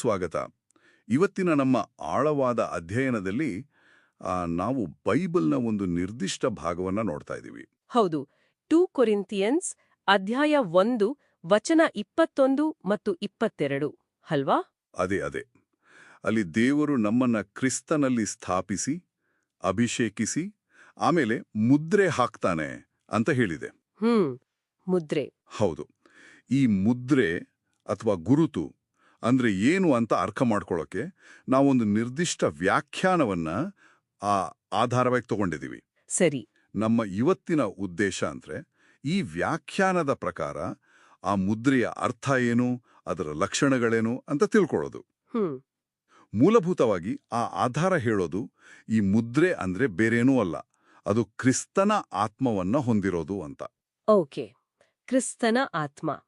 ಸ್ವಾಗತ. ಇವತ್ತಿನ ನಮ್ಮ ಆಳವಾದ ಅಧ್ಯಯನದಲ್ಲಿ ನಾವು ಬೈಬಲ್ನ ಒಂದು ನಿರ್ದಿಷ್ಟ ಭಾಗವನ್ನ ನೋಡ್ತಾ ಇದ್ದೀವಿ. ಹೌದು. ಟೂ ಕೊರಿಂತಿಯನ್ಸ್ ಅಧ್ಯಾಯ ಒಂದು ವಚನ ಇಪ್ಪತ್ತೊಂದು ಮತ್ತು ಇಪ್ಪತ್ತೆರಡು. ಅಲ್ವಾ? ಅದೇ ಅದೇ. ಅಲ್ಲಿ ದೇವರು ನಮ್ಮನ್ನ ಕ್ರಿಸ್ತನಲ್ಲಿ ಸ್ಥಾಪಿಸಿ ಅಭಿಷೇಕಿಸಿ ಆಮೇಲೆ ಮುದ್ರೆ ಹಾಕ್ತಾನೆ ಅಂತ ಹೇಳಿದೆ. ಹ್ಮ್. ಮುದ್ರೆ. ಹೌದು. ಈ ಮುದ್ರೆ ಅಥವಾ ಗುರುತು ಅಂದ್ರೆ ಏನು ಅಂತ ಅರ್ಥ ಮಾಡ್ಕೊಳ್ಳೋಕೆ ನಾವೊಂದು ನಿರ್ದಿಷ್ಟ ವ್ಯಾಖ್ಯಾನವನ್ನ ಆ ಆಧಾರವಾಗಿ ತಗೊಂಡಿದ್ದೀವಿ. ಸರಿ. ನಮ್ಮ ಇವತ್ತಿನ ಉದ್ದೇಶ ಅಂದ್ರೆ ಈ ವ್ಯಾಖ್ಯಾನದ ಪ್ರಕಾರ ಆ ಮುದ್ರೆಯ ಅರ್ಥ ಏನು ಅದರ ಲಕ್ಷಣಗಳೇನು ಅಂತ ತಿಳ್ಕೊಳ್ಳೋದು. ಮೂಲಭೂತವಾಗಿ ಆ ಆಧಾರ ಹೇಳೋದು ಈ ಮುದ್ರೆ ಅಂದ್ರೆ ಬೇರೇನೂ ಅಲ್ಲ ಅದು ಕ್ರಿಸ್ತನ ಆತ್ಮವನ್ನ ಹೊಂದಿರೋದು ಅಂತ. ಓಕೆ. ಕ್ರಿಸ್ತನ ಆತ್ಮ.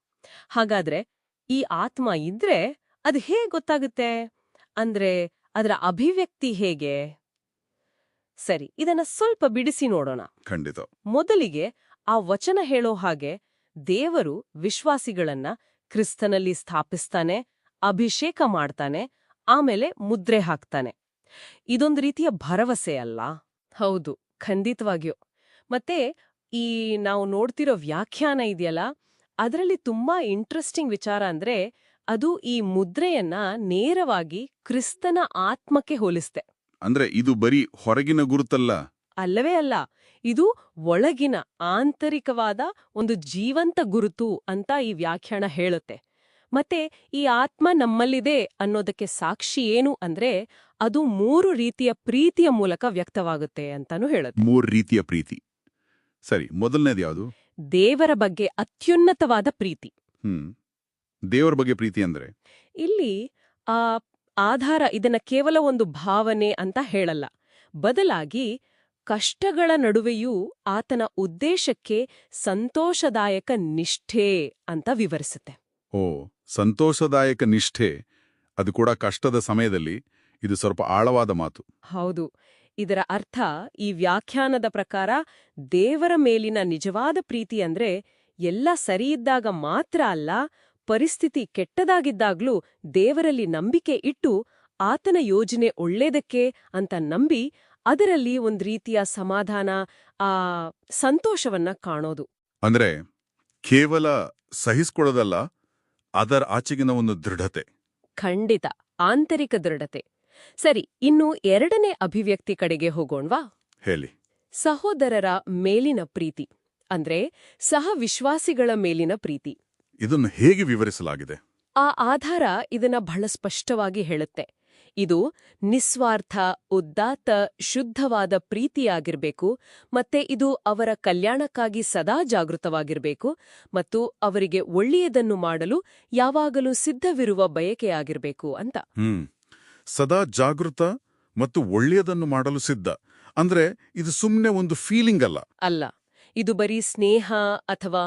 ಹಾಗಾದ್ರೆ ಈ ಆತ್ಮ ಇದ್ರೆ ಅದು ಹೇಗೆ ಗೊತ್ತಾಗುತ್ತೆ? ಅಂದ್ರೆ ಅದರ ಅಭಿವ್ಯಕ್ತಿ ಹೇಗೆ? ಸರಿ ಇದನ್ನ ಸ್ವಲ್ಪ ಬಿಡಿಸಿ ನೋಡೋಣ. ಖಂಡಿತ. ಮೊದಲಿಗೆ ಆ ವಚನ ಹೇಳೋ ಹಾಗೆ ದೇವರು ವಿಶ್ವಾಸಿಗಳನ್ನ ಕ್ರಿಸ್ತನಲ್ಲಿ ಸ್ಥಾಪಿಸ್ತಾನೆ ಅಭಿಷೇಕ ಮಾಡ್ತಾನೆ ಆಮೇಲೆ ಮುದ್ರೆ ಹಾಕ್ತಾನೆ. ಇದೊಂದು ರೀತಿಯ ಭರವಸೆ ಅಲ್ಲ? ಹೌದು ಖಂಡಿತವಾಗಿಯೂ. ಮತ್ತೆ ಈ ನಾವು ನೋಡ್ತಿರೋ ವ್ಯಾಖ್ಯಾನ ಇದೆಯಲ್ಲ ಅದರಲ್ಲಿ ತುಂಬಾ ಇಂಟ್ರೆಸ್ಟಿಂಗ್ ವಿಚಾರ ಅಂದ್ರೆ ಅದು ಈ ಮುದ್ರೆಯನ್ನ ನೇರವಾಗಿ ಕ್ರಿಸ್ತನ ಆತ್ಮಕ್ಕೆ ಹೋಲಿಸ್ತೆ. ಅಂದ್ರೆ ಇದು ಬರೀ ಹೊರಗಿನ ಗುರುತಲ್ಲ? ಅಲ್ಲವೇ ಅಲ್ಲ ಇದು ಒಳಗಿನ ಆಂತರಿಕವಾದ ಒಂದು ಜೀವಂತ ಗುರುತು ಅಂತ ಈ ವ್ಯಾಖ್ಯಾನ ಹೇಳುತ್ತೆ. ಮತ್ತೆ ಈ ಆತ್ಮ ನಮ್ಮಲ್ಲಿದೆ ಅನ್ನೋದಕ್ಕೆ ಸಾಕ್ಷಿ ಏನು ಅಂದ್ರೆ ಅದು ಮೂರು ರೀತಿಯ ಪ್ರೀತಿಯ ಮೂಲಕ ವ್ಯಕ್ತವಾಗುತ್ತೆ ಅಂತಾನು ಹೇಳುತ್ತೆ. ಮೂರು ರೀತಿಯ ಪ್ರೀತಿ. ಸರಿ ಮೊದಲನೇದು ಯಾವುದು ದೇವರ ಬಗ್ಗೆ ಅತ್ಯುನ್ನತವಾದ ಪ್ರೀತಿ. ಹ್ಮ್. ದೇವರ ಬಗ್ಗೆ ಪ್ರೀತಿ ಅಂದ್ರೆ? ಇಲ್ಲಿ ಆ ಆಧಾರ ಇದನ್ನ ಕೇವಲ ಒಂದು ಭಾವನೆ ಅಂತ ಹೇಳಲ್ಲ. ಬದಲಾಗಿ ಕಷ್ಟಗಳ ನಡುವೆಯೂ ಆತನ ಉದ್ದೇಶಕ್ಕೆ ಸಂತೋಷದಾಯಕ ನಿಷ್ಠೆ ಅಂತ ವಿವರಿಸುತ್ತೆ. ಓ ಸಂತೋಷದಾಯಕ ನಿಷ್ಠೆ. ಅದು ಕೂಡ ಕಷ್ಟದ ಸಮಯದಲ್ಲಿ. ಇದು ಸ್ವಲ್ಪ ಆಳವಾದ ಮಾತು. ಹೌದು. ಇದರ ಅರ್ಥ ಈ ವ್ಯಾಖ್ಯಾನದ ಪ್ರಕಾರ ದೇವರ ಮೇಲಿನ ನಿಜವಾದ ಪ್ರೀತಿ ಅಂದ್ರೆ ಎಲ್ಲ ಸರಿಯಿದ್ದಾಗ ಮಾತ್ರ ಅಲ್ಲ ಪರಿಸ್ಥಿತಿ ಕೆಟ್ಟದಾಗಿದ್ದಾಗ್ಲೂ ದೇವರಲ್ಲಿ ನಂಬಿಕೆ ಇಟ್ಟು ಆತನ ಯೋಜನೆ ಒಳ್ಳೇದಕ್ಕೆ ಅಂತ ನಂಬಿ ಅದರಲ್ಲಿ ಒಂದ್ ರೀತಿಯ ಸಮಾಧಾನ ಆ ಸಂತೋಷವನ್ನ ಕಾಣೋದು. ಅಂದ್ರೆ ಕೇವಲ ಸಹಿಸ್ಕೊಳ್ಳೋದಲ್ಲ ಅದರ ಆಚೆಗಿನ ಒಂದು ದೃಢತೆ. ಖಂಡಿತ ಆಂತರಿಕ ದೃಢತೆ. ಸರಿ ಇನ್ನು ಎರಡನೇ ಅಭಿವ್ಯಕ್ತಿ ಕಡೆಗೆ ಹೋಗೋಣ್ವಾ? ಹೇಳಿ. ಸಹೋದರರ ಮೇಲಿನ ಪ್ರೀತಿ ಅಂದ್ರೆ ಸಹ ವಿಶ್ವಾಸಿಗಳ ಮೇಲಿನ ಪ್ರೀತಿ. ಇದನ್ನು ಹೇಗೆ ವಿವರಿಸಲಾಗಿದೆ? ಆ ಆಧಾರ ಇದನ್ನ ಬಹಳ ಸ್ಪಷ್ಟವಾಗಿ ಹೇಳುತ್ತೆ. ಇದು ನಿಸ್ವಾರ್ಥ ಉದ್ದಾತ ಶುದ್ಧವಾದ ಪ್ರೀತಿಯಾಗಿರ್ಬೇಕು ಮತ್ತೆ ಇದು ಅವರ ಕಲ್ಯಾಣಕ್ಕಾಗಿ ಸದಾ ಜಾಗೃತವಾಗಿರ್ಬೇಕು ಮತ್ತು ಅವರಿಗೆ ಒಳ್ಳೆಯದನ್ನು ಮಾಡಲು ಯಾವಾಗಲೂ ಸಿದ್ಧವಿರುವ ಬಯಕೆಯಾಗಿರ್ಬೇಕು ಅಂತ. ಸದಾ ಜಾಗೃತ ಮತ್ತು ಒಳ್ಳೆಯದನ್ನು ಮಾಡಲು ಸಿದ್ಧ. ಅಂದ್ರೆ ಇದು ಸುಮ್ಮನೆ ಒಂದು ಫೀಲಿಂಗ್ ಅಲ್ಲ. ಅಲ್ಲ ಇದು ಬರೀ ಸ್ನೇಹ ಅಥವಾ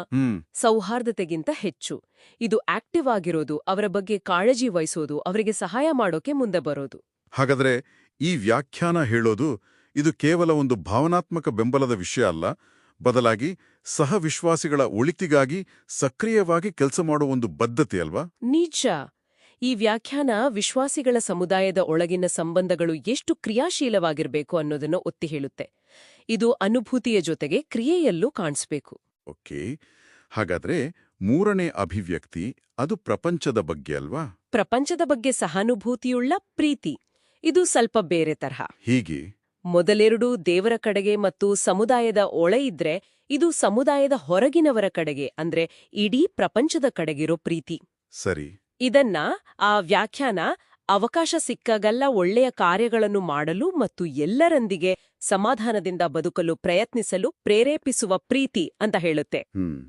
ಸೌಹಾರ್ದತೆಗಿಂತ ಹೆಚ್ಚು. ಇದು ಆಕ್ಟಿವ್ ಆಗಿರೋದು ಅವರ ಬಗ್ಗೆ ಕಾಳಜಿ ವಹಿಸೋದು ಅವರಿಗೆ ಸಹಾಯ ಮಾಡೋಕೆ ಮುಂದೆ ಬರೋದು. ಹಾಗಾದ್ರೆ ಈ ವ್ಯಾಖ್ಯಾನ ಹೇಳೋದು ಇದು ಕೇವಲ ಒಂದು ಭಾವನಾತ್ಮಕ ಬೆಂಬಲದ ವಿಷಯ ಅಲ್ಲ ಬದಲಾಗಿ ಸಹ ವಿಶ್ವಾಸಿಗಳ ಒಳಿತಿಗಾಗಿ ಸಕ್ರಿಯವಾಗಿ ಕೆಲಸ ಮಾಡುವ ಒಂದು ಬದ್ಧತೆ ಅಲ್ವಾ? ನಿಜ. ಈ ವ್ಯಾಖ್ಯಾನ ವಿಶ್ವಾಸಿಗಳ ಸಮುದಾಯದ ಒಳಗಿನ ಸಂಬಂಧಗಳು ಎಷ್ಟು ಕ್ರಿಯಾಶೀಲವಾಗಿರಬೇಕು ಅನ್ನೋದನ್ನು ಒತ್ತಿ ಹೇಳುತ್ತೆ. ಇದು ಅನುಭೂತಿಯ ಜೊತೆಗೆ ಕ್ರಿಯೆಯಲ್ಲೂ ಕಾಣಿಸ್ಬೇಕು. ಓಕೆ. ಹಾಗಾದ್ರೆ ಮೂರನೇ ಅಭಿವ್ಯಕ್ತಿ ಅದು ಪ್ರಪಂಚದ ಬಗ್ಗೆ ಅಲ್ವಾ? ಪ್ರಪಂಚದ ಬಗ್ಗೆ ಸಹಾನುಭೂತಿಯುಳ್ಳ ಪ್ರೀತಿ. ಇದು ಸ್ವಲ್ಪ ಬೇರೆ ತರಹ. ಹೀಗೆ. ಮೊದಲೆರಡು ದೇವರ ಕಡೆಗೆ ಮತ್ತು ಸಮುದಾಯದ ಒಳ ಇದ್ರೆ ಇದು ಸಮುದಾಯದ ಹೊರಗಿನವರ ಕಡೆಗೆ ಅಂದ್ರೆ ಇಡೀ ಪ್ರಪಂಚದ ಕಡೆಗಿರೋ ಪ್ರೀತಿ. ಸರಿ. ಇದನ್ನ ಆ ವ್ಯಾಖ್ಯಾನ ಅವಕಾಶ ಸಿಕ್ಕಾಗಲ್ಲ ಒಳ್ಳೆಯ ಕಾರ್ಯಗಳನ್ನು ಮಾಡಲು ಮತ್ತು ಎಲ್ಲರೊಂದಿಗೆ ಸಮಾಧಾನದಿಂದ ಬದುಕಲು ಪ್ರಯತ್ನಿಸಲು ಪ್ರೇರೇಪಿಸುವ ಪ್ರೀತಿ ಅಂತ ಹೇಳುತ್ತೆ.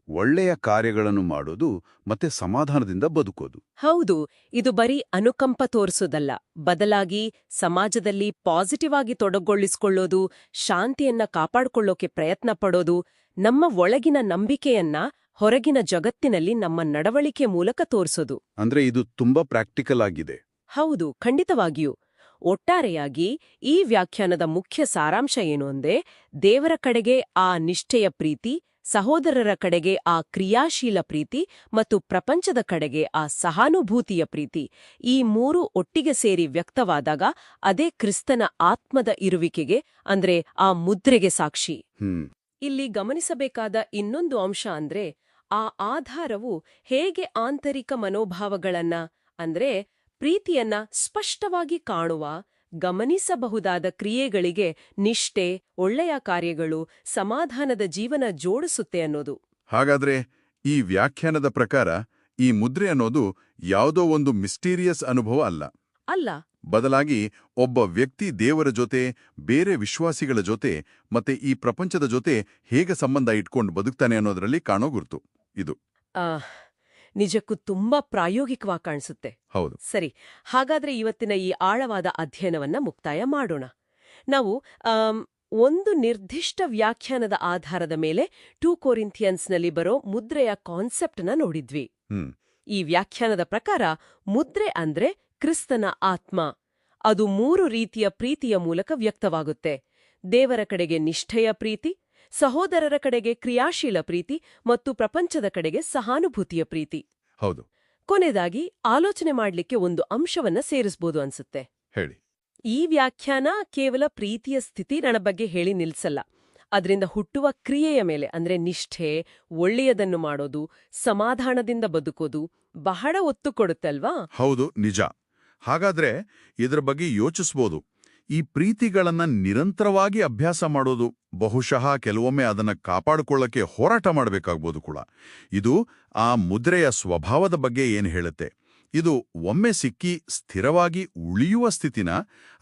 ಒಳ್ಳೆಯ ಕಾರ್ಯಗಳನ್ನು ಮಾಡೋದು ಮತ್ತೆ ಸಮಾಧಾನದಿಂದ ಬದುಕೋದು. ಹೌದು ಇದು ಬರೀ ಅನುಕಂಪ ತೋರಿಸೋದಲ್ಲ. ಬದಲಾಗಿ ಸಮಾಜದಲ್ಲಿ ಪಾಸಿಟಿವ್ ಆಗಿ ತೊಡಗೊಳ್ಳಿಸಿಕೊಳ್ಳೋದು ಶಾಂತಿಯನ್ನ ಕಾಪಾಡ್ಕೊಳ್ಳೋಕೆ ಪ್ರಯತ್ನ ಪಡೋದು ನಮ್ಮ ಒಳಗಿನ ನಂಬಿಕೆಯನ್ನ ಹೊರಗಿನ ಜಗತ್ತಿನಲ್ಲಿ ನಮ್ಮ ನಡವಳಿಕೆ ಮೂಲಕ ತೋರಿಸೋದು. ಅಂದ್ರೆ ಇದು ತುಂಬಾ ಪ್ರಾಕ್ಟಿಕಲ್ ಆಗಿದೆ. ಹೌದು ಖಂಡಿತವಾಗಿಯೂ. ಒಟ್ಟಾರೆಯಾಗಿ ಈ ವ್ಯಾಖ್ಯಾನದ ಮುಖ್ಯ ಸಾರಾಂಶ ಏನು ಅಂದ್ರೆ ದೇವರ ಕಡೆಗೆ ಆ ನಿಷ್ಠೆಯ ಪ್ರೀತಿ ಸಹೋದರರ ಕಡೆಗೆ ಆ ಕ್ರಿಯಾಶೀಲ ಪ್ರೀತಿ ಮತ್ತು ಪ್ರಪಂಚದ ಕಡೆಗೆ ಆ ಸಹಾನುಭೂತಿಯ ಪ್ರೀತಿ ಈ ಮೂರು ಒಟ್ಟಿಗೆ ಸೇರಿ ವ್ಯಕ್ತವಾದಾಗ ಅದೇ ಕ್ರಿಸ್ತನ ಆತ್ಮದ ಇರುವಿಕೆಗೆ ಅಂದ್ರೆ ಆ ಮುದ್ರೆಗೆ ಸಾಕ್ಷಿ. ಹ್ಮ್. ಇಲ್ಲಿ ಗಮನಿಸಬೇಕಾದ ಇನ್ನೊಂದು ಅಂಶ ಅಂದ್ರೆ ಆ ಆಧಾರವು ಹೇಗೆ ಆಂತರಿಕ ಮನೋಭಾವಗಳನ್ನ, ಅಂದ್ರೆ ಪ್ರೀತಿಯನ್ನ ಸ್ಪಷ್ಟವಾಗಿ ಕಾಣುವ, ಗಮನಿಸಬಹುದಾದ ಕ್ರಿಯೆಗಳಿಗೆ ನಿಷ್ಠೆ, ಒಳ್ಳೆಯ ಕಾರ್ಯಗಳು, ಸಮಾಧಾನದ ಜೀವನ ಜೋಡಿಸುತ್ತೆ ಅನ್ನೋದು. ಹಾಗಾದ್ರೆ ಈ ವ್ಯಾಖ್ಯಾನದ ಪ್ರಕಾರ ಈ ಮುದ್ರೆ ಅನ್ನೋದು ಯಾವುದೋ ಒಂದು ಮಿಸ್ಟೀರಿಯಸ್ ಅನುಭವ ಅಲ್ಲ. ಅಲ್ಲ. ಬದಲಾಗಿ ಒಬ್ಬ ವ್ಯಕ್ತಿ ದೇವರ ಜೊತೆ ಬೇರೆ ವಿಶ್ವಾಸಿಗಳ ಜೊತೆ ಮತ್ತೆ ಈ ಪ್ರಪಂಚದ ಜೊತೆ ಹೇಗೆ ಸಂಬಂಧ ಇಟ್ಕೊಂಡು ಬದುಕ್ತಾನೆ ಅನ್ನೋದರಲ್ಲಿ ಕಾಣೋ ಗುರುತು ಇದು. ನಿಜಕ್ಕೂ ತುಂಬಾ ಪ್ರಾಯೋಗಿಕವಾಗಿ ಕಾಣಿಸುತ್ತೆ. ಹೌದು. ಸರಿ ಹಾಗಾದ್ರೆ ಇವತ್ತಿನ ಈ ಆಳವಾದ ಅಧ್ಯಯನವನ್ನ ಮುಕ್ತಾಯ ಮಾಡೋಣ. ನಾವು ಒಂದು ನಿರ್ದಿಷ್ಟ ವ್ಯಾಖ್ಯಾನದ ಆಧಾರದ ಮೇಲೆ ಟೂ ಕೋರಿಂಥಿಯನ್ಸ್ನಲ್ಲಿ ಬರೋ ಮುದ್ರೆಯ ಕಾನ್ಸೆಪ್ಟ್ನ ನೋಡಿದ್ವಿ. ಈ ವ್ಯಾಖ್ಯಾನದ ಪ್ರಕಾರ ಮುದ್ರೆ ಅಂದ್ರೆ ಕ್ರಿಸ್ತನ ಆತ್ಮ. ಅದು ಮೂರು ರೀತಿಯ ಪ್ರೀತಿಯ ಮೂಲಕ ವ್ಯಕ್ತವಾಗುತ್ತೆ. ದೇವರ ಕಡೆಗೆ ನಿಷ್ಠೆಯ ಪ್ರೀತಿ ಸಹೋದರರ ಕಡೆಗೆ ಕ್ರಿಯಾಶೀಲ ಪ್ರೀತಿ ಮತ್ತು ಪ್ರಪಂಚದ ಕಡೆಗೆ ಸಹಾನುಭೂತಿಯ ಪ್ರೀತಿ. ಹೌದು. ಕೊನೆದಾಗಿ ಆಲೋಚನೆ ಮಾಡಲಿಕ್ಕೆ ಒಂದು ಅಂಶವನ್ನ ಸೇರಿಸಬಹುದು ಅನ್ಸುತ್ತೆ. ಹೇಳಿ. ಈ ವ್ಯಾಖ್ಯಾನ ಕೇವಲ ಪ್ರೀತಿಯ ಸ್ಥಿತಿ ನನ್ನ ಬಗ್ಗೆ ಹೇಳಿ ನಿಲ್ಸಲ್ಲ. ಅದರಿಂದ ಹುಟ್ಟುವ ಕ್ರಿಯೆಯ ಮೇಲೆ ಅಂದ್ರೆ ನಿಷ್ಠೆ ಒಳ್ಳೆಯದನ್ನು ಮಾಡೋದು ಸಮಾಧಾನದಿಂದ ಬದುಕೋದು ಬಹಳ ಒತ್ತು ಕೊಡುತ್ತಲ್ವಾ? ಹೌದು ನಿಜ. ಹಾಗಾದ್ರೆ ಇದರ ಬಗ್ಗೆ ಯೋಚಿಸ್ಬೋದು. ಈ ಪ್ರೀತಿಗಳನ್ನ ನಿರಂತರವಾಗಿ ಅಭ್ಯಾಸ ಮಾಡೋದು, ಬಹುಶಃ ಕೆಲವೊಮ್ಮೆ ಅದನ್ನ ಕಾಪಾಡಿಕೊಳ್ಳಕ್ಕೆ ಹೋರಾಟ ಮಾಡಬೇಕಾಗ್ಬೋದು ಕೂಡ. ಇದು ಆ ಮುದ್ರೆಯ ಸ್ವಭಾವದ ಬಗ್ಗೆ ಏನು ಹೇಳುತ್ತೆ? ಇದು ಒಮ್ಮೆ ಸಿಕ್ಕಿ ಸ್ಥಿರವಾಗಿ ಉಳಿಯುವ ಸ್ಥಿತಿನ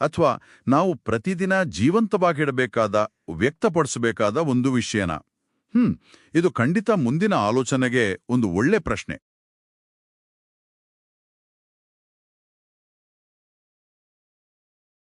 ಅಥವಾ ನಾವು ಪ್ರತಿದಿನ ಜೀವಂತವಾಗಿಡಬೇಕಾದ, ವ್ಯಕ್ತಪಡಿಸಬೇಕಾದ ಒಂದು ವಿಷಯನ? ಹ್ಮ್, ಇದು ಖಂಡಿತ ಮುಂದಿನ ಆಲೋಚನೆಗೆ ಒಂದು ಒಳ್ಳೆ ಪ್ರಶ್ನೆ.